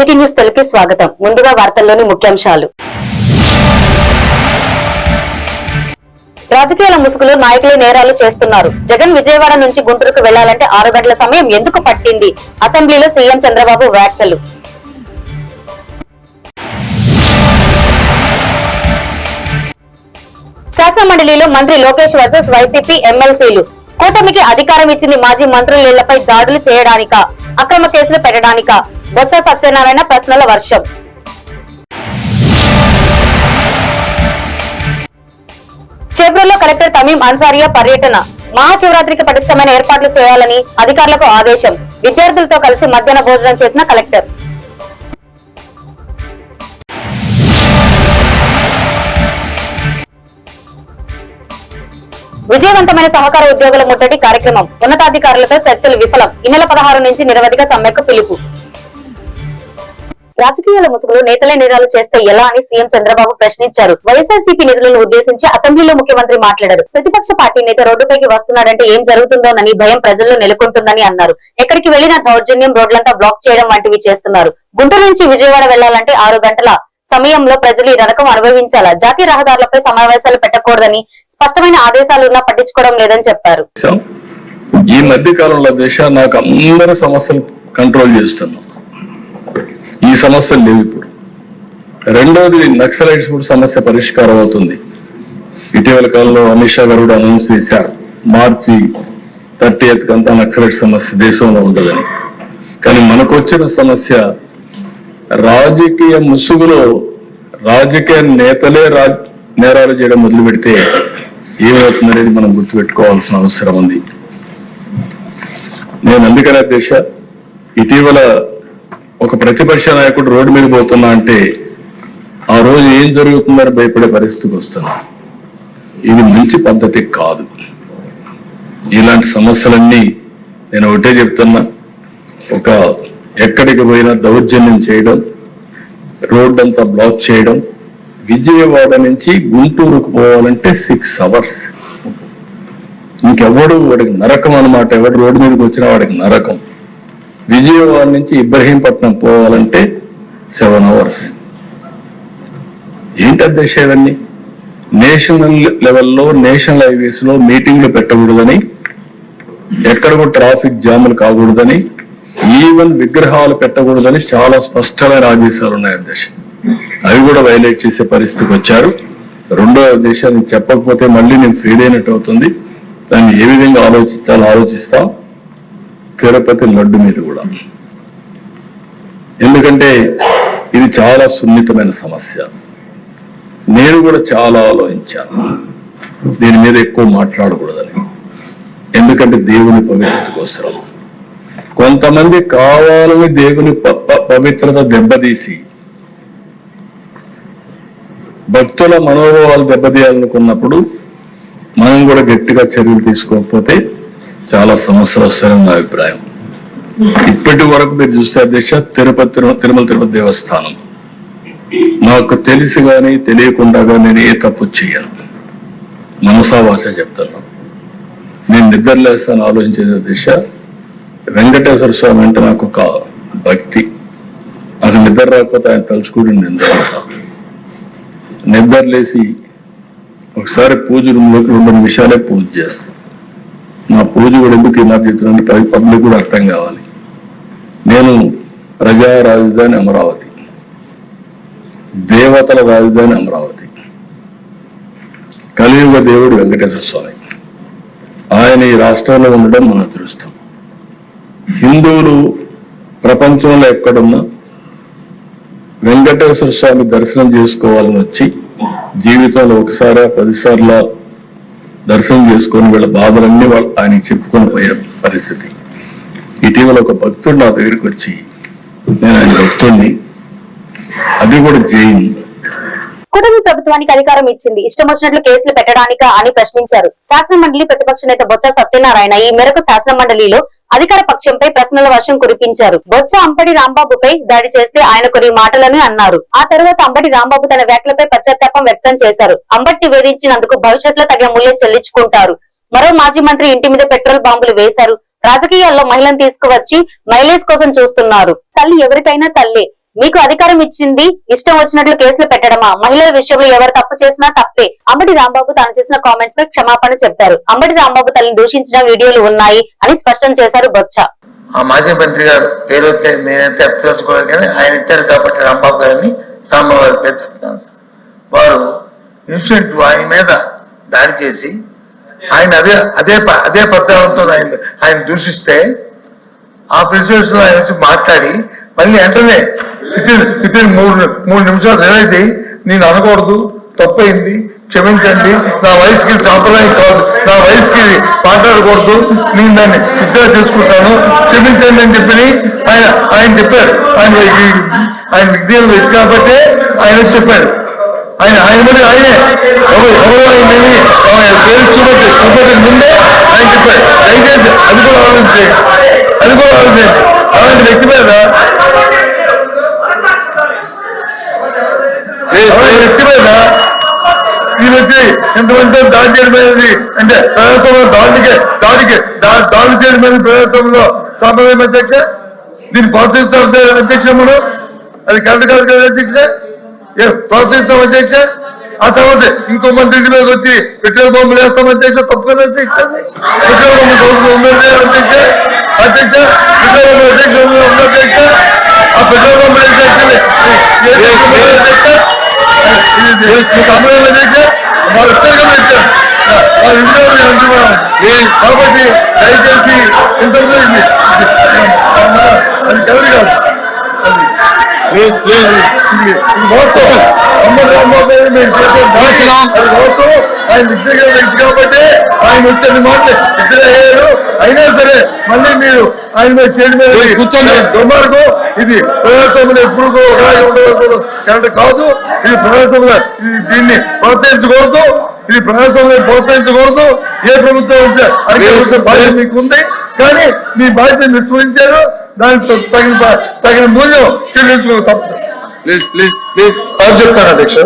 City news తెలుగుకి స్వాగతం. ముందుగా వార్తల్లోని ముఖ్యాంశాలు. రాజకీయాల ముసుగులో నాయకులే నేరాలు చేస్తున్నారు. జగన్ విజయవాడ నుంచి గుంటూరుకు వెళ్ళాలంటే ఆరు గంటల సమయం ఎందుకు పట్టింది? అసెంబ్లీలో సీఎం చంద్రబాబు వ్యాఖ్యలు. శాసనమండలిలో మంత్రి లోకేష్ వర్సెస్ వైసీపీ ఎమ్మెల్సీలు. కూటమికి అధికారం ఇచ్చింది మాజీ మంత్రులపై దాడులు చేయడానిక అక్రమ కేసులు పెట్టడానిక. బొత్స సత్యనారాయణ ప్రశ్నల వర్షం. చేబ్రోలో కలెక్టర్ తమీం అన్సారియా పర్యటన. మహాశివరాత్రికి పటిష్టమైన ఏర్పాట్లు చేయాలని అధికారులకు ఆదేశం. విద్యార్థులతో కలిసి మధ్యాహ్న భోజనం చేసిన కలెక్టర్. విజయవంతమైన సహకార ఉద్యోగుల ముట్టడి కార్యక్రమం ఉన్నతాధికారులతో చర్చలు విఫలం. ఈ నెల పదహారు నుంచి నిరవధిక సమ్మెకు పిలుపు. రాజకీయాల ముసుగులు నేతలే నేరాలు చేస్తే ఎలా అని సీఎం చంద్రబాబు ప్రశ్నించారు. వైఎస్ఆర్సీపీ నిధులను ఉద్దేశించి అసెంబ్లీలో ముఖ్యమంత్రి మాట్లాడారు. ప్రతిపక్ష పార్టీ నేత రోడ్డుపైకి వస్తున్నాడంటే ఏం జరుగుతుందోనని భయం ప్రజల్లో నెలకొంటుందని అన్నారు. ఎక్కడికి వెళ్ళినా దౌర్జన్యం రోడ్లంతా బ్లాక్ చేయడం వంటివి చేస్తున్నారు. గుంటూరు నుంచి విజయవాడ వెళ్ళాలంటే ఆరు గంటల సమయంలో ప్రజలు ఈ రకం అనుభవించాలా? జాతీయ రహదారులపై సమావేశాలు పెట్టకూడదని స్పష్టమైన ఆదేశాలున్నా పట్టించుకోవడం లేదని చెప్పారు. ఈ మధ్య కాలంలో దేశ నాకు అందరి సమస్యలు కంట్రోల్ చేస్తున్నాం ఈ సమస్యలు లేవు ఇప్పుడు. రెండోది నక్సలైట్స్ కూడా సమస్య పరిష్కారం అవుతుంది. ఇటీవల కాలంలో అమిత్ షా గారు కూడా అనౌన్స్ చేశారు. మార్చి థర్టీ ఎయిత్ అంతా నక్సలైట్ సమస్య దేశంలో ఉండదని కానీ మనకు వచ్చిన సమస్య రాజకీయ ముసుగులో రాజకీయ నేతలే రా నేరాలు చేయడం మొదలు పెడితే ఏమవుతుందనేది మనం గుర్తుపెట్టుకోవాల్సిన అవసరం ఉంది. నేను అందుకనే దేశ ఇటీవల ఒక ప్రతిపక్ష నాయకుడు రోడ్డు మీద పోతున్నా అంటే ఆ రోజు ఏం జరుగుతుందని భయపడే పరిస్థితికి వస్తున్నా. ఇది మంచి పద్ధతి కాదు. ఇలాంటి సమస్యలన్నీ నేను ఒకటే చెప్తున్నా. ఒక ఎక్కడికి పోయినా దౌర్జన్యం చేయడం రోడ్డంతా బ్లాక్ చేయడం విజయవాడ నుంచి గుంటూరుకు పోవాలంటే సిక్స్ అవర్స్ ఇంకెవడు వాడికి నరకం అన్నమాట. ఎవడు రోడ్డు మీదకి వచ్చినా వాడికి నరకం. విజయవాడ నుంచి ఇబ్రహీంపట్నం పోవాలంటే సెవెన్ అవర్స్ ఏంటి అధ్యక్ష ఇవన్నీ? నేషనల్ లెవెల్లో నేషనల్ హైవేస్లో మీటింగ్లు పెట్టకూడదని ఎక్కడ కూడా ట్రాఫిక్ జాములు కాకూడదని ఈవెన్ విగ్రహాలు పెట్టకూడదని చాలా స్పష్టమైన ఆదేశాలు ఉన్నాయి అధ్యక్ష. అవి కూడా వైలేట్ చేసే పరిస్థితికి వచ్చారు. రెండో దేశానికి చెప్పకపోతే మళ్ళీ నేను ఫెయిల్ అయినట్టు అవుతుంది. దాన్ని ఏ విధంగా ఆలోచించాలో ఆలోచిస్తాం. తిరుపతి లడ్డు మీద కూడా. ఎందుకంటే ఇది చాలా సున్నితమైన సమస్య. నేను కూడా చాలా ఆలోచించాను. దీని మీద ఎక్కువ మాట్లాడకూడదని. ఎందుకంటే దేవుని పవిత్రత కోసం కొంతమంది కావాలని దేవుని ప- పవిత్రత దెబ్బతీసి భక్తుల మనోభావాలు దెబ్బతీయాలనుకున్నప్పుడు మనం కూడా గట్టిగా చర్యలు తీసుకోకపోతే చాలా సమస్యలు వస్తాయని నా అభిప్రాయం. ఇప్పటి వరకు మీరు చూస్తే అధ్యక్ష తిరుపతి తిరుమల తిరుపతి దేవస్థానం. నాకు తెలిసి కానీ తెలియకుండా కానీ నేను ఏ తప్పు చేయను మనసా భాష చెప్తున్నాను నేను నిద్రలేస్తాను ఆలోచించేది దిశ వెంకటేశ్వర స్వామి అంటే నాకు ఒక భక్తి. నాకు నిద్ర రాకపోతే ఆయన తలుచుకుంటుంది నిద్ర నిద్రలేసి ఒకసారి పూజ రూమ్లోకి రెండు నిమిషాలే పూజ చేస్తాను నా పూజ కూడా ఎందుకు ఇలా చెప్తున్నాను పబ్లిక్ కూడా అర్థం కావాలి. నేను ప్రజా రాజధాని అమరావతి. దేవతల రాజధాని అమరావతి. కలియుగ దేవుడు వెంకటేశ్వర స్వామి. ఆయన ఈ రాష్ట్రంలో ఉండడం మన అదృష్టం హిందువులు ప్రపంచంలో ఎక్కడున్నా వెంకటేశ్వర స్వామి దర్శనం చేసుకోవాలని వచ్చి జీవితంలో ఒకసారి పదిసార్ల దర్శనం చేసుకొని వీళ్ళ బాధలన్నీ వాళ్ళు ఆయన చెప్పుకొని పోయే పరిస్థితి. ఇటీవల ఒక భక్తుడు నా దగ్గరికి వచ్చి నేను ఆయన భక్తుడిని అది కూడా జైని. కుటుంబ ప్రభుత్వానికి అధికారం ఇచ్చింది. ఇష్టం వచ్చినట్లు కేసులు పెట్టడానికా అని ప్రశ్నించారు. శాసన మండలి ప్రతిపక్ష నేత బొత్స సత్యనారాయణ ఈ మేరకు శాసన మండలిలో అధికార పక్షంపై ప్రశ్నల వర్షం కురిపించారు. బొత్స అంబటి రాంబాబుపై దాడి చేస్తే ఆయన కొన్ని మాటలని అన్నారు. ఆ తర్వాత అంబటి రాంబాబు తన వ్యాఖ్యలపై పశ్చాత్తాపం వ్యక్తం చేశారు. అంబట్టి వేధించినందుకు భవిష్యత్తులో తగిన మూల్యం చెల్లించుకుంటారు. మరో మాజీ మంత్రి ఇంటి మీద పెట్రోల్ బాంబులు వేశారు. రాజకీయాల్లో మహిళను తీసుకువచ్చి మైలేజ్ కోసం చూస్తున్నారు. తల్లి ఎవరికైనా తల్లే. మీకు అధికారం ఇచ్చింది ఇష్టం వచ్చినట్లు కేసులు పెట్టడమా? మహిళల విషయంలో ఎవరు తప్పు చేసినా తప్పే. అంబటి రాంబాబు తాను చేసిన కామెంట్స్ పై క్షమాపణ చెప్పారు. అంబటి రాంబాబు తల్లిని దూషించిన వీడియోలు ఉన్నాయి అని స్పష్టం చేశారు బొచ్చ ఆ మాజీ మంత్రి గారు పేరు నేనైతే కానీ ఆయన ఇచ్చారు కాబట్టి రాంబాబు గారిని రాంబాబు గారి పేరు చెప్తాను సార్. వారు ఇన్సిడెంట్ ఆయన మీద దాడి చేసి ఆయన అదే అదే ప- అదే పద్ధతితో ఆయన ఆయన దూషిస్తే ఆ ప్రెసిడెన్స్ ఆయన వచ్చి మాట్లాడి మళ్ళీ వెంటనే వితిన్ వితిన్ మూడు మూడు నిమిషాలు రిలైజ్ అయ్యి నేను అనకూడదు తప్పైంది క్షమించండి నా వయసుకి సాంప్రదాయం కాదు నా వయసుకి మాట్లాడకూడదు నేను దాన్ని విత్డ్రా చేసుకుంటాను క్షమించండి అని చెప్పి ఆయన ఆయన చెప్పారు. ఆయన ఆయన విద్యను వ్యక్తి కాబట్టి ఆయన చెప్పారు. ఆయన ఆయన మరి ఆయనే ఎవరు ఎవరు ఆయనని ఆయన పేరు చూపెట్టి చూపెట్టిన ముందే ఆయన చెప్పారు. దయచేసి అది కూడా ఆలోచించి అది కూడా ఆలోచించి అలాంటి వ్యక్తి మీద వ్యక్తి మీద ఈయన వచ్చి ఎంతమంది దాడి చేయడం అనేది అంటే ప్రజాస్వామ్య దాడికి దాడికి దాడి చేయడం అనేది ప్రజాస్వామ్యంలో సాంప్రదాయం అధ్యక్ష దీన్ని ప్రోత్సహిస్తాం అధ్యక్ష మనం అది కరెక్ట్ కాదు కదా అధ్యక్ష ఏ ప్రోత్సహిస్తాం అధ్యక్ష ఆ తర్వాత ఇంకో మంత్రి ఇంటి మీద వచ్చి పెట్రోల్ బొమ్మలు వేస్తాం అధ్యక్ష తప్పు కదా అధ్యక్ష? పెట్రోల్ బొమ్మ అధ్యక్ష అధ్యక్ష పెట్రోల్ బొమ్మ అధ్యక్ష ఆ పెట్రోల్ బొమ్మలు అధ్యక్ష అమలు అధ్యక్ష వాళ్ళు కదా అధ్యక్ష వాళ్ళు ఇంట్లో అంటున్నాం కాబట్టి దయచేసి ఇది అది కలరు కాదు ఆయన విద్య వ్యక్తి కాబట్టి ఆయన వచ్చే మాటలు ఇద్దరు అయ్యారు. అయినా సరే మళ్ళీ మీరు ఆయన మీద చేయడం మీద కూర్చొని దుర్మార్గం? ఇది ప్రజాస్వామ్యం ఎప్పుడు కరెక్ట్ కాదు. ఇది ప్రజాస్వామ్యం దీన్ని ప్రోత్సహించకూడదు. ఇది ప్రజాస్వామ్యం ప్రోత్సహించకూడదు. ఏ ప్రభుత్వం ఉంటే అదే ప్రభుత్వం బాధ్యత మీకు ఉంది కానీ మీ బాధ్యత విస్మరించారు దానికి తగిన తగిన మూల్యం చెల్లించుకో తప్ప. ప్లీజ్ ప్లీజ్ ప్లీజ్ బాగా చెప్తాను అధ్యక్ష.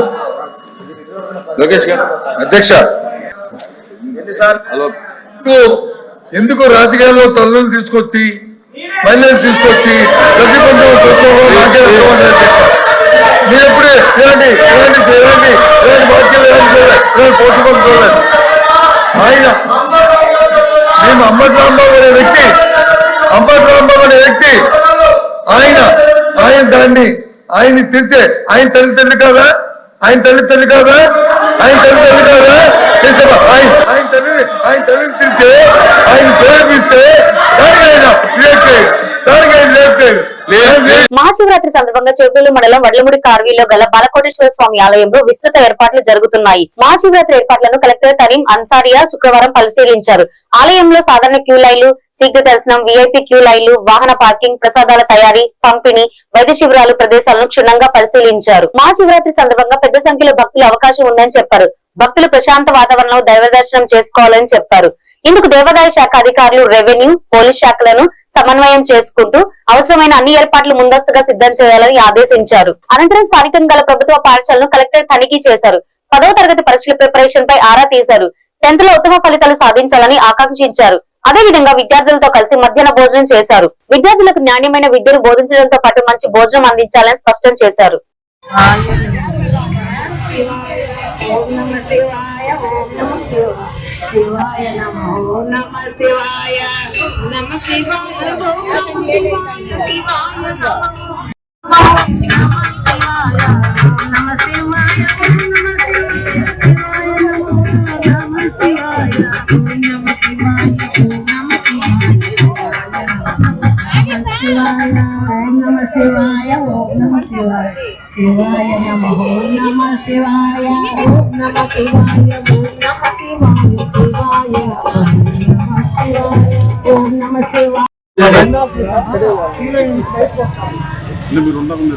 లోకేష్ గారు. అధ్యక్ష. హలో. ఎందుకు రాజకీయాల్లో తల్లులు తీసుకొచ్చి మహిళలు తీసుకొచ్చి ప్రతిబంధం. మీరు ఎప్పుడే ఇలాంటి ఇలాంటి ఇలాంటి ఇలాంటి ఇలాంటి పోటీ చూడలేదు ఆయన మేము అంబటి రాంబాబు అనే వ్యక్తి అంబటి రాంబాబు అనే వ్యక్తి ఆయన ఆయన దాన్ని ఆయన్ని తిరితే ఆయన తల్లి తల్లి కాదా ఆయన తల్లి తల్లి కాదా ఆయన తల్లి తల్లి కాదా తిట్టమా? ఆయన ఆయన తల్లి ఆయన తల్లిని తిరితే ఆయన ప్రేమిస్తే దానికి ఆయన రియాక్ట్ అయ్యాడు దానికి ఆయన రియాక్ట్ అయ్యాడు లేదు మహాశివరాత్రి సందర్భంగా చెవులు మండలం వడ్లముడి కార్వీలో గల బాలకోటేశ్వర స్వామి ఆలయంలో విస్తృత ఏర్పాట్లు జరుగుతున్నాయి. మహాశివరాత్రి ఏర్పాట్లను కలెక్టర్ కరీం అన్సారియా శుక్రవారం పరిశీలించారు. ఆలయంలో సాధారణ క్యూ లైన్లు శీఘ్ర దర్శనం వీఐపీ క్యూ లైన్లు వాహన పార్కింగ్ ప్రసాదాల తయారీ పంపిణీ వైద్య శిబిరాలు ప్రదేశాలను క్షుణ్ణంగా పరిశీలించారు. మహాశివరాత్రి సందర్భంగా పెద్ద సంఖ్యలో భక్తులు అవకాశం ఉందని చెప్పారు. భక్తులు ప్రశాంత వాతావరణంలో దైవ దర్శనం చేసుకోవాలని చెప్పారు. ఇందుకు దేవాదాయ శాఖ అధికారులు రెవెన్యూ పోలీస్ శాఖలను సమన్వయం చేసుకుంటూ అవసరమైన అన్ని ఏర్పాట్లు ముందస్తుగా సిద్ధం చేయాలని ఆదేశించారు. అనంతరం స్థానికంగా గల ప్రభుత్వ పాఠశాలను కలెక్టర్ తనిఖీ చేశారు. పదవ తరగతి పరీక్షల ప్రిపరేషన్ పై ఆరా తీశారు. టెన్త్లో ఉత్తమ ఫలితాలు సాధించాలని ఆకాంక్షించారు. అదే విధంగా విద్యార్థులతో కలిసి మధ్యాహ్న భోజనం చేశారు. విద్యార్థులకు నాణ్యమైన విద్యను బోధించడంతో పాటు మంచి భోజనం అందించాలని స్పష్టం చేశారు. ఓం నమ శివాయ ఓం నమ శివాయ శివాయ నమ నమ శివాయ నమ శివాయ నమ శివాయ శివాయ నమ నమ శివాయ నమ శివాయ ఓం నమ శివాయ ఓం నమ శివాయ మీరు ఉండకుండా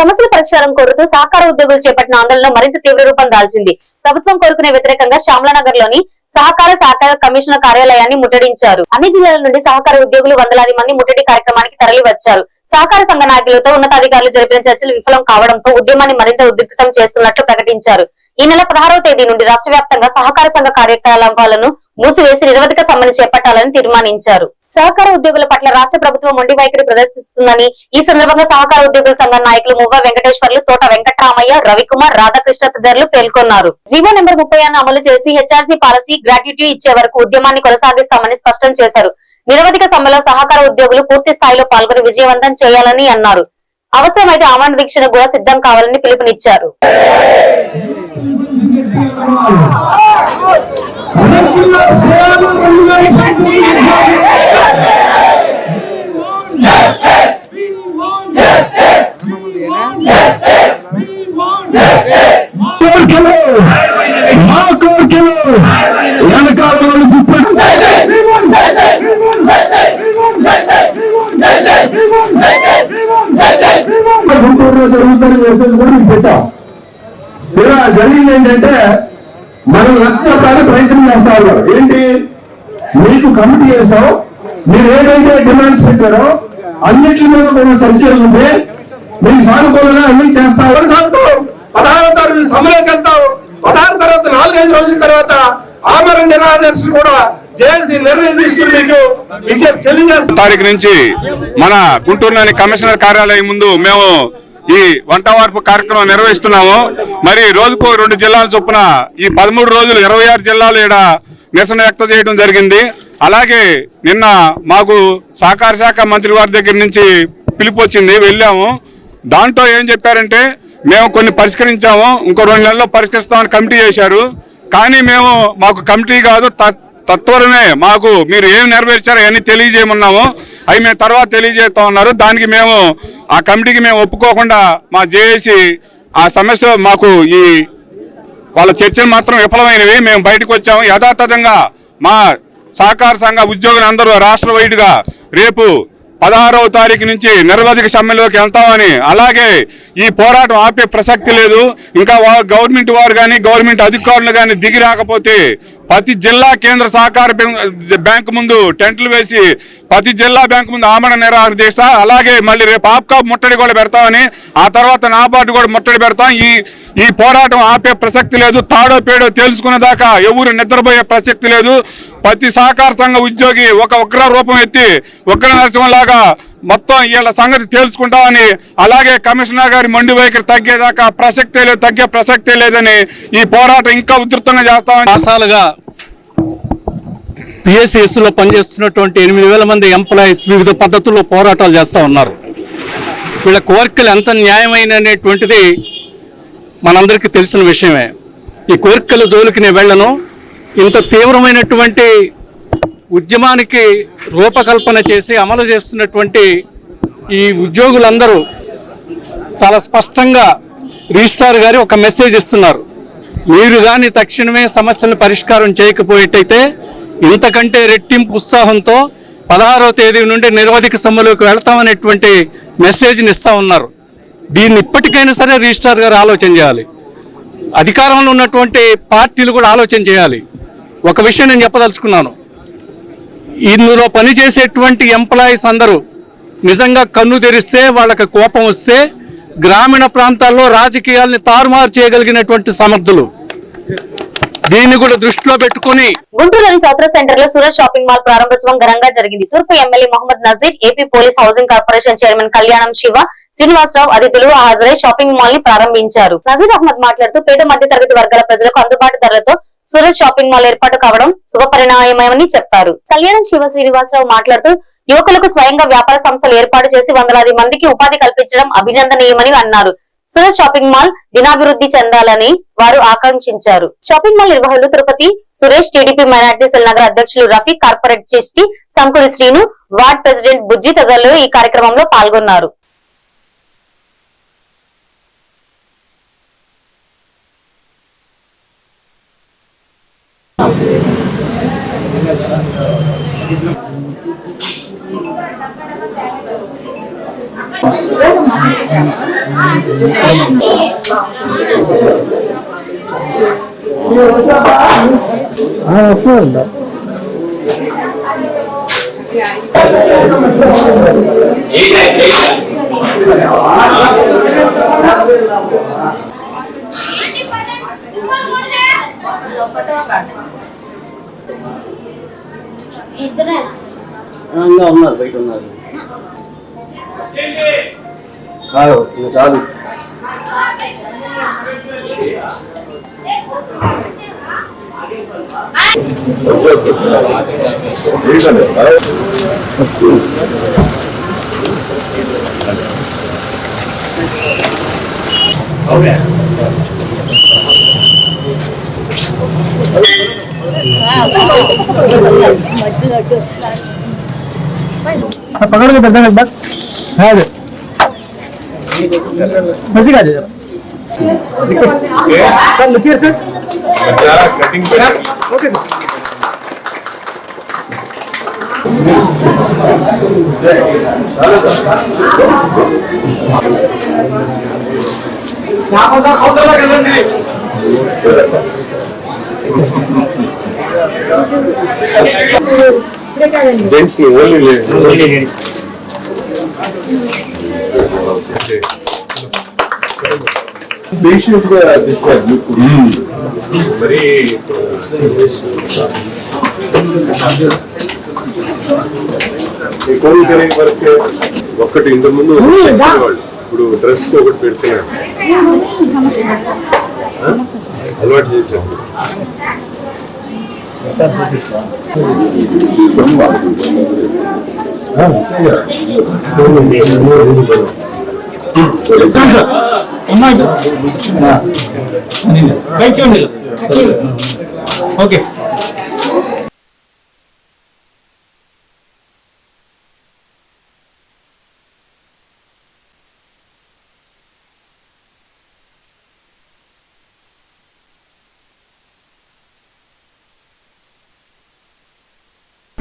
సమస్యల పరిష్కారం కోరుతూ సహకార ఉద్యోగులు చేపట్టిన ఆందోళన మరింత తీవ్ర రూపం దాల్చింది. ప్రభుత్వం కోరుకునే వ్యతిరేకంగా శ్యామలానగర్లోని సహకార సహకార కమిషనర్ కార్యాలయాన్ని ముట్టడించారు. అన్ని జిల్లాల నుండి సహకార ఉద్యోగులు వందలాది మంది ముట్టడి కార్యక్రమానికి తరలి వచ్చారు సహకార సంఘ నాయకులతో ఉన్నతాధికారులు జరిపిన చర్చలు విఫలం కావడంతో ఉద్యమాన్ని మరింత ఉద్రిక్తం చేస్తున్నట్లు ప్రకటించారు. ఈ నెల పదహారవ తేదీ నుండి రాష్ట్ర వ్యాప్తంగా సహకార సంఘ కార్యకలాపాలను మూసివేసి నిరవధిక సమ్మెను చేపట్టాలని తీర్మానించారు. సహకార ఉద్యోగుల పట్ల రాష్ట్ర ప్రభుత్వం మొండి వైఖరి ప్రదర్శిస్తుందని ఈ సందర్భంగా సహకార ఉద్యోగుల సంఘం నాయకులు మువ్వ వెంకటేశ్వర్లు తోట వెంకటరామయ్య రవికుమార్ రాధాకృష్ణ తదితరులు పేర్కొన్నారు. జీవో నెంబర్ ముప్పై అమలు చేసి హెచ్ఆర్సీ పాలసీ గ్రాట్యుటీ ఇచ్చే వరకు ఉద్యమాన్ని కొనసాగిస్తామని స్పష్టం చేశారు. నిరవధిక సమ్మెలో సహకార ఉద్యోగులు పూర్తి స్థాయిలో పాల్గొని విజయవంతం చేయాలని అన్నారు. అవసరమైతే ఆమరణ దీక్షను కూడా సిద్ధం కావాలని పిలుపునిచ్చారు. మా కోరికలు వెనకాల వాళ్ళు గుప్పెడు గుంటూరులో జరుగుతుందని మెసేజ్ పెట్టాం. ఇలా జరిగింది ఏంటంటే మనం లక్ష రూపాయలు ప్రయత్నం చేస్తా ఉన్నారు. ఏంటి? మీకు కమిటీ చేసాం మీరు ఏదైతే డిమాండ్స్ పెట్టారో అన్నిటి మీద మేము చర్చ ఉంది మీకు సానుకూలంగా అన్ని చేస్తాం సాగుతాం పదహారో తారీఖు సమ్మెలోకి వెళ్తాం పదహారు తర్వాత నాలుగైదు రోజుల తర్వాత ఆమరణ నిరాదర్శులు కూడా చేసి నిర్ణయం తీసుకుని మీకు విజ్ఞప్తి తెలియజేస్తాం తారీఖు నుంచి మన గుంటూరులోని కమిషనర్ కార్యాలయం ముందు మేము ఈ వంట వార్పు కార్యక్రమం నిర్వహిస్తున్నాము. మరి రోజుకు రెండు జిల్లాల చొప్పున ఈ పదమూడు రోజులు ఇరవై ఆరు జిల్లాలు ఇక్కడ నిరసన వ్యక్తం చేయడం జరిగింది. అలాగే నిన్న మాకు సహకార శాఖ మంత్రి వారి దగ్గర నుంచి పిలుపు వచ్చింది. వెళ్ళాము. దాంట్లో ఏం చెప్పారంటే మేము కొన్ని పరిష్కరించాము. ఇంకో రెండు నెలల్లో పరిష్కరిస్తామని కమిటీ చేశారు. కానీ మేము మాకు కమిటీ కాదు తత్వరమే. మాకు మీరు ఏం నెరవేర్చారో అవన్నీ తెలియజేయమన్నాము. అవి మేము తర్వాత తెలియజేస్తా ఉన్నారు. దానికి మేము ఆ కమిటీకి మేము ఒప్పుకోకుండా మా జేఏసీ ఆ సమస్య మాకు ఈ వాళ్ళ చర్చలు మాత్రం విఫలమైనవి. మేము బయటకు వచ్చాము. యథాతథంగా మా సహకార సంఘ ఉద్యోగులందరూ రాష్ట్ర వైడ్గా రేపు పదహారవ తారీఖు నుంచి నిర్వధిక సమ్మెలోకి వెళ్తామని. అలాగే ఈ పోరాటం ఆపే ప్రసక్తి లేదు. ఇంకా వా- గవర్నమెంట్ వారు కానీ గవర్నమెంట్ అధికారులు కానీ దిగి రాకపోతే ప్రతి జిల్లా కేంద్ర సహకార బ్యాంకు ముందు టెంట్లు వేసి ప్రతి జిల్లా బ్యాంకు ముందు ఆమరణ నిరాహార దీక్ష అలాగే మళ్ళీ రేపు ఆప్కాప్ ముట్టడి కూడా పెడతామని ఆ తర్వాత నాబార్డు కూడా ముట్టడి పెడతాం. ఈ ఈ పోరాటం ఆపే ప్రసక్తి లేదు. తాడో పేడో తేల్చుకునే దాకా ఎవరు నిద్రపోయే ప్రసక్తి లేదు. ప్రతి సహకార సంఘ ఉద్యోగి ఒక ఉగ్ర రూపం ఎత్తి ఉగ్ర నరసింహలాగా మొత్తం వీళ్ళ సంగతి తేల్చుకుంటామని అలాగే కమిషనర్ గారి మండి వైఖరి తగ్గేదాకా ప్రసక్తే లేదు తగ్గే ప్రసక్తే లేదని ఈ పోరాటం ఇంకా ఉధృతంగా చేస్తామని మాసాలుగా PSCS లో పనిచేస్తున్నటువంటి ఎనిమిది వేల మంది ఎంప్లాయీస్ వివిధ పద్ధతుల్లో పోరాటాలు చేస్తూ ఉన్నారు. వీళ్ళ కోరికలు ఎంత న్యాయమైన అనేటువంటిది మనందరికీ తెలిసిన విషయమే. ఈ కోరికల జోలికి నేను వెళ్ళను. ఇంత తీవ్రమైనటువంటి ఉద్యమానికి రూపకల్పన చేసి అమలు చేస్తున్నటువంటి ఈ ఉద్యోగులందరూ చాలా స్పష్టంగా రిజిస్ట్రార్ గారి ఒక మెసేజ్ ఇస్తున్నారు. మీరు కానీ తక్షణమే సమస్యలను పరిష్కారం చేయకపోయేటైతే ఇంతకంటే రెట్టింపు ఉత్సాహంతో పదహారవ తేదీ నుండి నిరవధిక సమ్మెలోకి వెళ్తామనేటువంటి మెసేజ్ని ఇస్తూ ఉన్నారు. దీన్ని ఇప్పటికైనా సరే రిజిస్ట్రార్ గారు ఆలోచన చేయాలి. అధికారంలో ఉన్నటువంటి పార్టీలు కూడా ఆలోచన చేయాలి. ఒక విషయం నేను చెప్పదలుచుకున్నాను. ఇందులో పనిచేసేటువంటి ఎంప్లాయీస్ అందరూ నిజంగా కన్ను తెరిస్తే వాళ్ళకి కోపం వస్తే గ్రామీణ ప్రాంతాల్లో రాజకీయాల్ని తారుమారు చేయగలిగినటువంటి సమర్థులు. దీన్ని కూడా దృష్టిలో పెట్టుకుని గుంటూరులోని చౌత్ర సెంటర్లో సూరత్ షాపింగ్ మాల్ ప్రారంభోత్సవం ఘనంగా జరిగింది. తూర్పు MLA Mohammed Nazir AP police housing corporation chairman Kalyanam Siva Srinivasarao అతిథులు హాజరై షాపింగ్ మాల్ని ప్రారంభించారు. నజీర్ అహ్మద్ మాట్లాడుతూ పేద మధ్య తరగతి వర్గాల ప్రజలకు అందుబాటు ధరలతో సూరత్ షాపింగ్ మాల్ ఏర్పాటు కావడం శుభపరిణామమని చెప్పారు. కళ్యాణం శివ శ్రీనివాసరావు మాట్లాడుతూ యువకులకు స్వయంగా వ్యాపార సంస్థలు ఏర్పాటు చేసి వందలాది మందికి ఉపాధి కల్పించడం అభినందనీయమని అన్నారు. సూరత్ షాపింగ్ మాల్ దినాభివృద్ధి చెందాలని వారు ఆకాంక్షించారు. షాపింగ్ మాల్ నిర్వాహకులు Tirupati Suresh TDP minority cell నగర అధ్యక్షులు రఫీ కార్పొరేట్ చేసి సంకుడి శ్రీను వార్డ్ ప్రెసిడెంట్ బుజ్జి తదితరులు ఈ కార్యక్రమంలో పాల్గొన్నారు. ああ、そうなんだ。ఇంకా ఉన్నారు బయట ఉన్నారు. కాదు ఇంకా చాలు. पकड़ के दर्द बस है दे मसी का दे जरा sir लुकिए sir okay Gents only పేషెంట్గా తెచ్చారు మీకు మరి వరకే ఒక్కటి ఇంత ముందు వాళ్ళు. ఇప్పుడు డ్రెస్కి ఒకటి పెడుతున్నారు. ఆ? అలవాటు చేశారు. Thank you, Nil. Okay.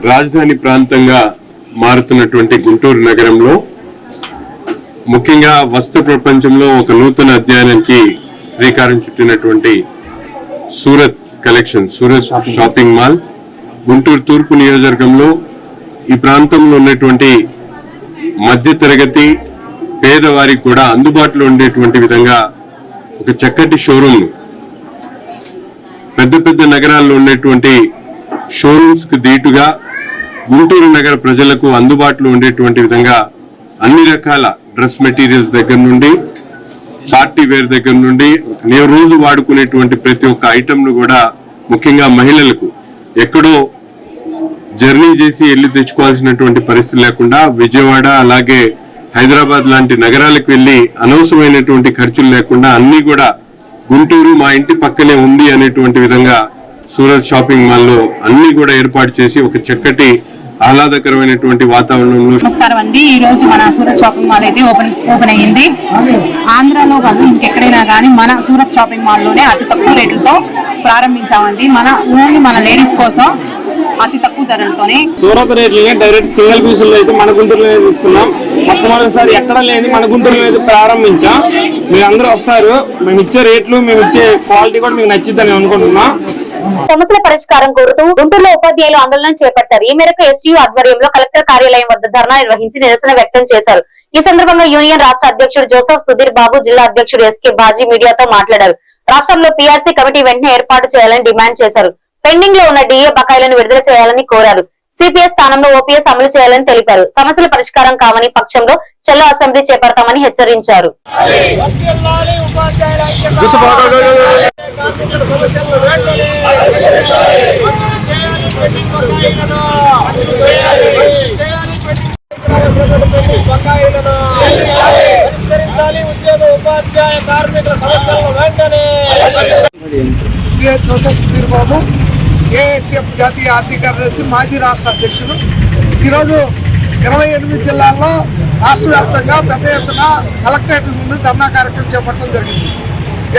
రాజధాని ప్రాంతంగా మారుతున్నటువంటి గుంటూరు నగరంలో ముఖ్యంగా వస్త్ర ప్రపంచంలో ఒక నూతన అధ్యయనానికి శ్రీకారం చుట్టినటువంటి Surat collection Surat shopping mall Guntur తూర్పు నియోజకవర్గంలో ఈ ప్రాంతంలో ఉన్నటువంటి మధ్య తరగతి పేదవారికి కూడా అందుబాటులో ఉండేటువంటి విధంగా ఒక చక్కటి షోరూమ్ పెద్ద పెద్ద నగరాల్లో ఉన్నటువంటి షోరూమ్స్కు దీటుగా గుంటూరు నగర ప్రజలకు అందుబాటులో ఉండేటువంటి విధంగా అన్ని రకాల డ్రెస్ మెటీరియల్స్ దగ్గర నుండి పార్టీ వేర్ దగ్గర నుండి నేను రోజు వాడుకునేటువంటి ప్రతి ఒక్క ఐటమ్ను కూడా ముఖ్యంగా మహిళలకు ఎక్కడో జర్నీ చేసి వెళ్ళి తెచ్చుకోవాల్సినటువంటి పరిస్థితి లేకుండా విజయవాడ అలాగే హైదరాబాద్ లాంటి నగరాలకు వెళ్ళి అనవసరమైనటువంటి ఖర్చులు లేకుండా అన్ని కూడా గుంటూరు మా ఇంటి పక్కనే ఉంది అనేటువంటి విధంగా సూరత్ షాపింగ్ మాల్లో అన్ని కూడా ఏర్పాటు చేసి ఒక చక్కటి ఆహ్లాదకరమైనటువంటి వాతావరణంలో నమస్కారం అండి. ఈ రోజు మన సూరత్ షాపింగ్ మాల్ అయితే ఓపెన్ ఓపెన్ అయ్యింది. ఆంధ్రాలో కాదు ఇంకెక్కడైనా కానీ మన సూరత్ షాపింగ్ మాల్లోనే అతి తక్కువ రేట్లతో ప్రారంభించామండి. మన ఓన్లీ మన లేడీస్ కోసం అతి తక్కువ ధరలతోనే సూరత్ రేట్లని డైరెక్ట్ సింగిల్ పీసులు అయితే మన గుంటూరులోనే తీసుకున్నాం. మొట్టమొదటిసారి ఎక్కడ లేని మన గుంటూరులో అయితే ప్రారంభించాం. మీరు అందరూ వస్తారు. మేము ఇచ్చే రేట్లు మేము ఇచ్చే క్వాలిటీ కూడా మీకు నచ్చిద్దని అనుకుంటున్నాం. సమస్యల పరిష్కారం కోరుతూ గుంటూరులో ఉపాధ్యాయులు ఆందోళన చేపట్టారు. ఈ మేరకు ఎస్టీయూ ఆధ్వర్యంలో కలెక్టర్ కార్యాలయం వద్ద ధర్నా నిర్వహించి నిరసన వ్యక్తం చేశారు. ఈ సందర్భంగా యూనియన్ రాష్ట్ర అధ్యక్షుడు జోసఫ్ సుధీర్ బాబు జిల్లా అధ్యక్షుడు ఎస్కే బాజీ మీడియాతో మాట్లాడారు. రాష్ట్రంలో పీఆర్సీ కమిటీ వెంటనే ఏర్పాటు చేయాలని డిమాండ్ చేశారు. పెండింగ్లో ఉన్న డిఏ బకాయిలను విడుదల చేయాలని కోరారు. సిపిఎస్ స్థానంలో ఓపీఎస్ అమలు చేయాలని తెలిపారు. సమస్యల పరిష్కారం కావని పక్షంలో చెల్ల అసెంబ్లీ చేపడతామని హెచ్చరించారు. ఉపాధ్యాయ కార్మికుల సమస్యలను వెంటనే సిహెచ్ జోసెఫ్ శ్రీబాబు ఏఎస్ఎఫ్ జాతీయ ఆర్థిక కార్యదర్శి మాజీ రాష్ట్ర అధ్యక్షుడు. ఈరోజు ఇరవై ఎనిమిది జిల్లాల్లో రాష్ట్ర వ్యాప్తంగా పెద్ద ఎత్తున కలెక్టరేట్ ముందు ధర్నా కార్యక్రమం చేపట్టడం జరిగింది.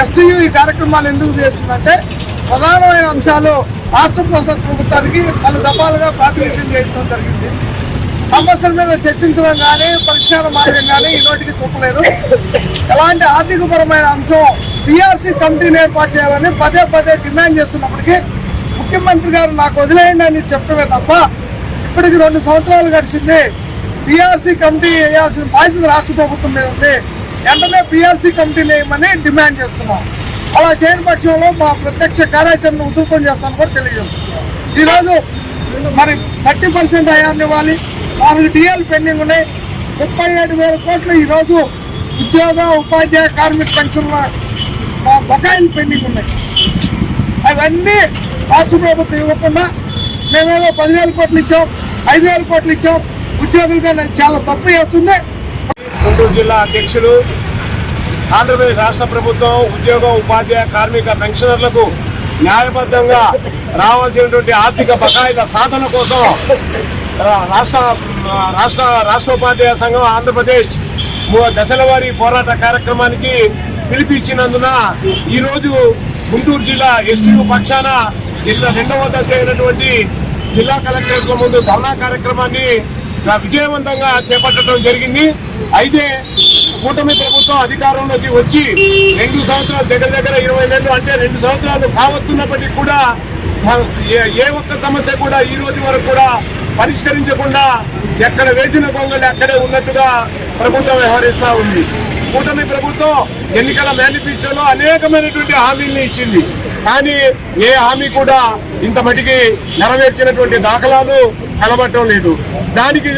ఎస్టీయూ ఈ కార్యక్రమాలు ఎందుకు చేస్తుందంటే ప్రధానమైన అంశాలు రాష్ట్ర ప్రభుత్వానికి పలు దఫాలుగా ప్రాతినిధ్యం చేయించడం జరిగింది. సమస్యల మీద చర్చించడం కానీ పరిష్కార మార్గం కానీ ఈ నోటికి చూపలేదు. ఎలాంటి ఆర్థికపరమైన అంశం పిఆర్సీ కమిటీని ఏర్పాటు చేయాలని పదే పదే డిమాండ్ చేస్తున్నప్పటికీ ముఖ్యమంత్రి గారు నాకు వదిలేయండి అని చెప్పడమే తప్ప ఇప్పటికి రెండు సంవత్సరాలు గడిచింది పిఆర్సీ కమిటీ వేయాల్సిన బాధ్యత రాష్ట్ర ప్రభుత్వం మీద ఉంది. వెంటనే పిఆర్సీ కమిటీని వేయమని డిమాండ్ చేస్తున్నాం. అలా చేయని పక్షంలో మా ప్రత్యక్ష కార్యాచరణ ఉధృతం చేస్తామని కూడా తెలియజేస్తున్నాం. ఈరోజు మరి థర్టీ పర్సెంట్ అయ్యాన్ని ఇవ్వాలి. నాలుగు డిఎల్ పెండింగ్ ఉన్నాయి. ముప్పై ఏడు వేల కోట్లు ఈరోజు ఉద్యోగ ఉపాధ్యాయ కార్మిక పెన్షన్ల బకాయిలు పెండింగ్ ఉన్నాయి. అవన్నీ రాష్ట్ర ప్రభుత్వం ఇవ్వకుండా మేమేదో పదివేల కోట్లు ఇచ్చాం ఐదు వేల కోట్లు ఇచ్చాం. ఉద్యోగులుగా చాలా తప్పు చేస్తుంది గుంటూరు జిల్లా అధ్యక్షులు ఆంధ్రప్రదేశ్ రాష్ట్ర ప్రభుత్వం ఉద్యోగ ఉపాధ్యాయ కార్మిక పెన్షనర్లకు న్యాయబద్ధంగా రావాల్సినటువంటి ఆర్థిక బకాయిల సాధన కోసం రా- రాష్ట్ర రాష్ట్ర రాష్ట్రోపాధ్యాయ సంఘం ఆంధ్రప్రదేశ్ మూ- దశల పోరాట కార్యక్రమానికి పిలిపించినందున ఈరోజు గుంటూరు జిల్లా ఎస్టీయూ పక్షాన జిల్లా రెండవ దశ అయినటువంటి జిల్లా కలెక్టరేట్ల ముందు ధర్నా కార్యక్రమాన్ని విజయవంతంగా చేపట్టడం జరిగింది. అయితే కూటమి ప్రభుత్వం అధికారంలోకి వచ్చి రెండు సంవత్సరాలు దగ్గర దగ్గర ఇరవై నెలలు అంటే రెండు సంవత్సరాలు కావస్తున్నప్పటికీ కూడా ఏ- ఏ ఒక్క సమస్య కూడా ఈ రోజు వరకు కూడా పరిష్కరించకుండా ఎక్కడ వేసిన గొంగలు అక్కడే ఉన్నట్టుగా ప్రభుత్వం వ్యవహరిస్తూ ఉంది. కూటమి ప్రభుత్వం ఎన్నికల మేనిఫెస్టోలో అనేకమైనటువంటి హామీల్ని ఇచ్చింది. కానీ ఏ హామీ కూడా ఇంత మటుకి నెరవేర్చినటువంటి దాఖలాలు కనబడటం లేదు. దానికి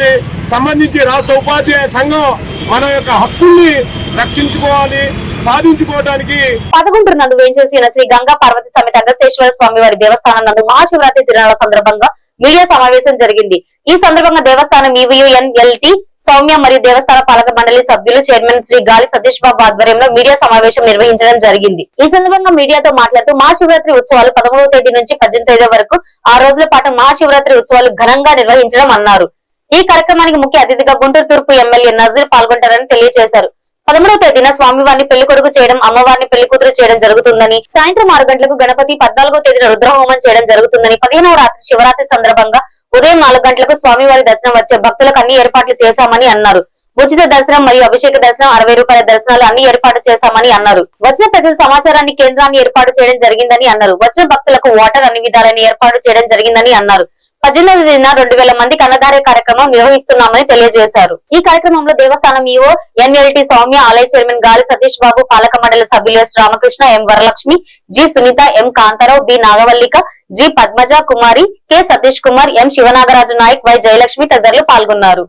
సంబంధించి రాష్ట్ర ఉపాధ్యాయ సంఘం మన యొక్క హక్కుల్ని రక్షించుకోవాలి సాధించుకోవడానికి పదకొండు నందు వేంచేసిన శ్రీ గంగా పార్వతి సమేత అగస్తేశ్వర స్వామి వారి దేవస్థానం నందు మహాశివరాత్రి తిరణాల సందర్భంగా మీడియా సమావేశం జరిగింది. ఈ సందర్భంగా దేవస్థానం ఈవీఎన్ఎల్టీ సౌమ్య మరియు దేవస్థాన పాలక మండలి సభ్యులు చైర్మన్ శ్రీ గాలి సతీష్ బాబు ఆధ్వర్యంలో మీడియా సమావేశం నిర్వహించడం జరిగింది. ఈ సందర్భంగా మీడియాతో మాట్లాడుతూ మహాశివరాత్రి ఉత్సవాలు పదమూడవ తేదీ నుంచి పద్దెనిమిది తేదీ వరకు ఆ రోజుల పాటు మహాశివరాత్రి ఉత్సవాలు ఘనంగా నిర్వహించడం అన్నారు. ఈ కార్యక్రమానికి ముఖ్య అతిథిగా గుంటూరు తూర్పు ఎమ్మెల్యే నజీర్ పాల్గొంటారని తెలియజేశారు. పదమూడవ తేదీన స్వామివారిని పెళ్ళి కొడుకు చేయడం అమ్మవారిని పెళ్ళి కూతురు చేయడం జరుగుతుందని సాయంత్రం ఆరు గంటలకు గణపతి పద్నాలుగో తేదీన రుద్రహోమం చేయడం జరుగుతుందని పదిహేనవ రాత్రి శివరాత్రి సందర్భంగా ఉదయం నాలుగు గంటలకు స్వామివారి దర్శనం వచ్చే భక్తులకు అన్ని ఏర్పాట్లు చేశామని అన్నారు. ఉచిత దర్శనం మరియు అభిషేక దర్శనం అరవై రూపాయల దర్శనాలు అన్ని ఏర్పాటు చేశామని అన్నారు. వచ్చిన ప్రజల సమాచారాన్ని కేంద్రాన్ని ఏర్పాటు చేయడం జరిగిందని అన్నారు. వచ్చిన భక్తులకు వాటర్ అన్ని విధాలని ఏర్పాటు చేయడం జరిగిందని అన్నారు. పద్దెనిమిది తేదీన రెండు వేల మందికి అన్నదాన కార్యక్రమం నిర్వహిస్తున్నామని తెలియజేశారు. ఈ కార్యక్రమంలో దేవస్థానం ఈవో ఎన్ఎల్టీ సౌమ్య ఆలయ చైర్మన్ గాలి సతీష్ బాబు పాలక మండలి సభ్యులు S Ramakrishna M Varalakshmi G Sunitha M Kantharao B Nagavallika G Padmaja Kumari K Satish Kumar M Sivanagaraju Naik Y Jayalakshmi తదితరులు పాల్గొన్నారు.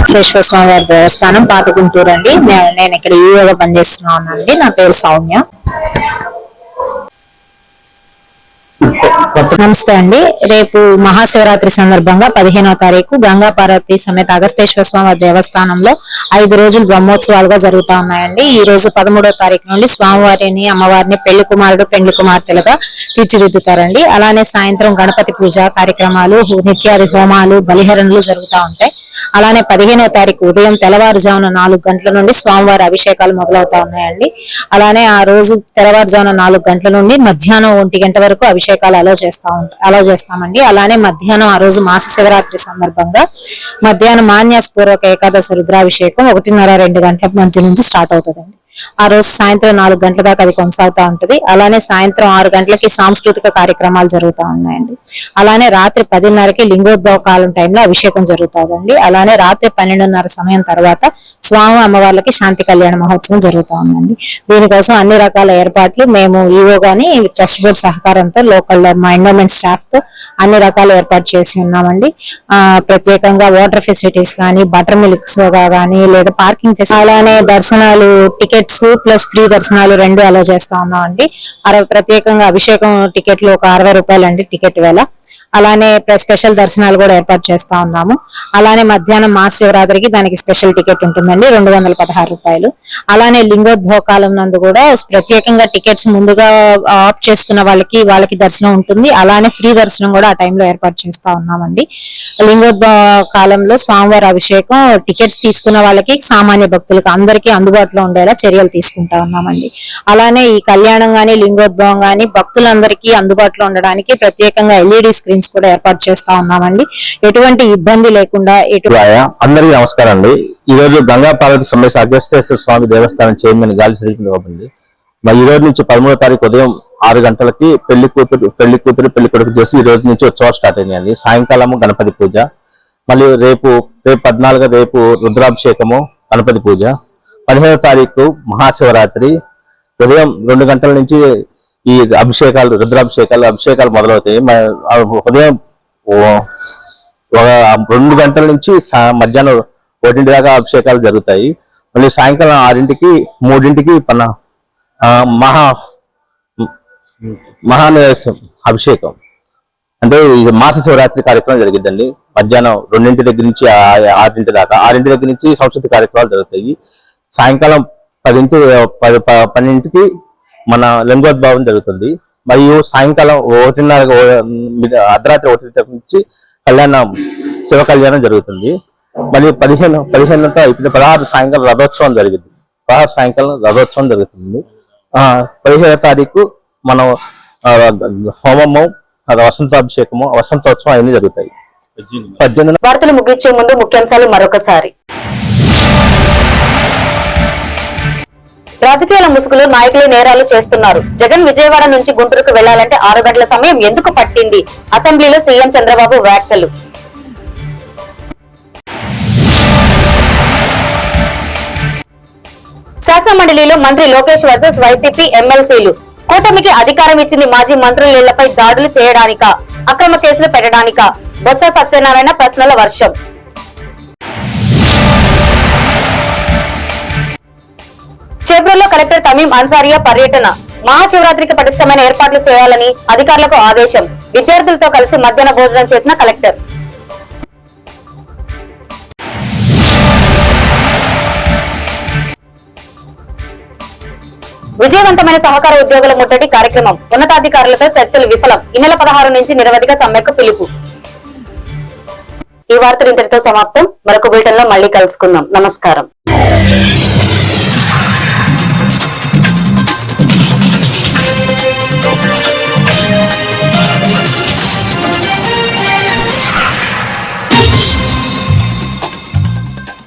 వెంకటేశ్వర స్వామి వారి దేవస్థానం పాత గుంటూరు అండి నేను ఇక్కడ ఈయోగా పనిచేస్తున్నానండి నా పేరు సౌమ్య. నమస్తే అండి. రేపు మహాశివరాత్రి సందర్భంగా పదిహేనవ తారీఖు గంగా పార్వతి సమేత అగస్తేశ్వర స్వామి దేవస్థానంలో ఐదు రోజులు బ్రహ్మోత్సవాలుగా జరుగుతా ఉన్నాయండి. ఈ రోజు పదమూడవ తారీఖు నుండి స్వామివారిని అమ్మవారిని పెళ్ళి కుమారుడు పెళ్ళి కుమార్తెలుగా తీర్చిదిద్దుతారండి. అలానే సాయంత్రం గణపతి పూజ కార్యక్రమాలు నిత్యాది హోమాలు బలిహరణలు జరుగుతూ ఉంటాయి. అలానే పదిహేనవ తారీఖు ఉదయం తెల్లవారుజామున నాలుగు గంటల నుండి స్వామివారి అభిషేకాలు మొదలవుతా ఉన్నాయండి. అలానే ఆ రోజు తెల్లవారుజామున నాలుగు గంటల నుండి మధ్యాహ్నం ఒంటి గంట వరకు అభిషేకాలు అలో చేస్తా ఉంటాం అలా చేస్తామండి. అలానే మధ్యాహ్నం ఆ రోజు మాస శివరాత్రి సందర్భంగా మధ్యాహ్నం మాన్యాసపూర్వక ఏకాదశి రుద్రాభిషేకం ఒకటిన్నర రెండు గంటల మధ్య నుంచి స్టార్ట్ అవుతుందండి. ఆ రోజు సాయంత్రం నాలుగు గంటల దాకా అది కొనసాగుతా ఉంటుంది. అలానే సాయంత్రం ఆరు గంటలకి సాంస్కృతిక కార్యక్రమాలు జరుగుతూ ఉన్నాయండి. అలానే రాత్రి పదిన్నరకి లింగోద్భవ కాలం టైంలో అభిషేకం జరుగుతుందండి అలానే రాత్రి పన్నెండున్నర సమయం తర్వాత స్వామి అమ్మవార్లకి శాంతి కళ్యాణ మహోత్సవం జరుగుతూ ఉందండి. దీనికోసం అన్ని రకాల ఏర్పాట్లు మేము ఈవో గాని ట్రస్ట్ బోర్డ్ సహకారంతో లోకల్ మా ఎండోమెంట్ స్టాఫ్తో అన్ని రకాల ఏర్పాటు చేసి ఉన్నామండి. ఆ ప్రత్యేకంగా వాటర్ ఫెసిలిటీస్ కానీ బటర్ మిల్క్స్ కానీ లేదా పార్కింగ్ అలానే దర్శనాలు టికెట్ ప్లస్ ఫ్రీ దర్శనాలు రెండు అలా చేస్తా ఉన్నామండి. అరవై ప్రత్యేకంగా అభిషేకం టికెట్లు ఒక అరవై రూపాయలు అండి టికెట్ వేళ. అలానే స్పెషల్ దర్శనాలు కూడా ఏర్పాటు చేస్తా ఉన్నాము. అలానే మధ్యాహ్నం మాస శివరాత్రికి దానికి స్పెషల్ టికెట్ ఉంటుందండి రెండు వందల పదహారు రూపాయలు. అలానే లింగోద్భవ కాలం నందు కూడా ప్రత్యేకంగా టికెట్స్ ముందుగా ఆప్ చేసుకున్న వాళ్ళకి వాళ్ళకి దర్శనం ఉంటుంది. అలానే ఫ్రీ దర్శనం కూడా ఆ టైంలో ఏర్పాటు చేస్తా ఉన్నామండి. లింగోద్భవ కాలంలో స్వామివారి అభిషేకం టికెట్స్ తీసుకున్న వాళ్ళకి సామాన్య భక్తులకు అందరికీ అందుబాటులో ఉండేలా చర్యలు తీసుకుంటా ఉన్నామండి. అలానే ఈ కళ్యాణం గాని లింగోద్భవం గాని భక్తులందరికీ అందుబాటులో ఉండడానికి ప్రత్యేకంగా ఎల్ఈడి స్క్రీన్ స్క్రీన్స్ కూడా ఏర్పాటు చేస్తా ఉన్నామండి. ఎటువంటి ఇబ్బంది లేకుండా ఎటు అందరికీ నమస్కారం అండి. ఈ రోజు గంగా పార్వతి సమేత అగస్తేశ్వర స్వామి దేవస్థానం చైర్మన్ గాలి శ్రీకృష్ణ బాబుంది మరి ఈ రోజు నుంచి పదమూడో తారీఖు ఉదయం ఆరు గంటలకి పెళ్ళి కూతురు పెళ్ళి కూతురు పెళ్ళి కొడుకు చేసి ఈ రోజు నుంచి ఉత్సవాలు స్టార్ట్ అయినాయండి. సాయంకాలము గణపతి పూజ మళ్ళీ రేపు రేపు పద్నాలుగు రేపు రుద్రాభిషేకము గణపతి పూజ. పదిహేనో తారీఖు మహాశివరాత్రి. ఉదయం రెండు గంటల నుంచి ఈ అభిషేకాలు రుద్రాభిషేకాలు అభిషేకాలు మొదలవుతాయి. ఉదయం ఒక రెండు గంటల నుంచి మధ్యాహ్నం ఒకటింటి దాకా అభిషేకాలు జరుగుతాయి. మళ్ళీ సాయంకాలం ఆరింటికి మూడింటికి పన్న మహా మహానివేశం అభిషేకం. అంటే ఇది మాస శివరాత్రి కార్యక్రమం జరిగిద్దండి. మధ్యాహ్నం రెండింటి దగ్గర నుంచి ఆరింటి దాకా ఆరింటి దగ్గర నుంచి సంస్కృతి కార్యక్రమాలు జరుగుతాయి. సాయంకాలం పదింటి పది పన్నెండింటికి మన లింగోద్భావం జరుగుతుంది. మరియు సాయంకాలం ఒకటిన్నర అర్ధరాత్రి ఒకటి నుంచి కళ్యాణం శివ కళ్యాణం జరుగుతుంది. మరియు పదిహేను పదిహేనుతో అయిపోయింది. పదహారు సాయంకాలం రథోత్సవం జరిగింది. పదహారు సాయంకాలం రథోత్సవం జరుగుతుంది. ఆ పదిహేడో తారీఖు మనం హోమము వసంతాభిషేకము వసంతోత్సవం అన్ని జరుగుతాయి. పద్దెనిమిది వార్తలు ముగించే ముందు ముఖ్యాంశాలు మరొకసారి. రాజకీయాల ముసుగులో నాయకులే నేరాలు చేస్తున్నారు. జగన్ విజయవాడ నుంచి గుంటూరుకు వెళ్ళాలంటే ఆరు గంటల సమయం ఎందుకు పట్టింది? అసెంబ్లీలో సీఎం చంద్రబాబు వ్యాఖ్యలు. శాసన మండలిలో మంత్రి లోకేష్ వర్సెస్ వైసీపీ ఎమ్మెల్సీలు. కూటమికి అధికారం ఇచ్చింది మాజీ మంత్రులపై దాడులు చేయడానికా? అక్రమ కేసులు పెట్టడానికా? బొత్స సత్యనారాయణ ప్రశ్నల వర్షం. చేబ్రోల్లో కలెక్టర్ తమీం అన్సారియా పర్యటన. మహాశివరాత్రికి పటిష్టమైన ఏర్పాట్లు చేయాలని అధికారులకు ఆదేశం. విద్యార్థులతో కలిసి మధ్యాహ్న భోజనం చేసిన కలెక్టర్. విజయవంతమైన సహకార ఉద్యోగుల ముట్టడి కార్యక్రమం. ఉన్నతాధికారులతో చర్చలు విఫలం. ఈ నెల పదహారు నుంచి నిరవధిక సమ్మెకు పిలుపు. ఈ వార్తలు ఇంతటితో సమాప్తం. మరొక బులెటిన్లో మళ్ళీ కలుసుకుందాం. నమస్కారం.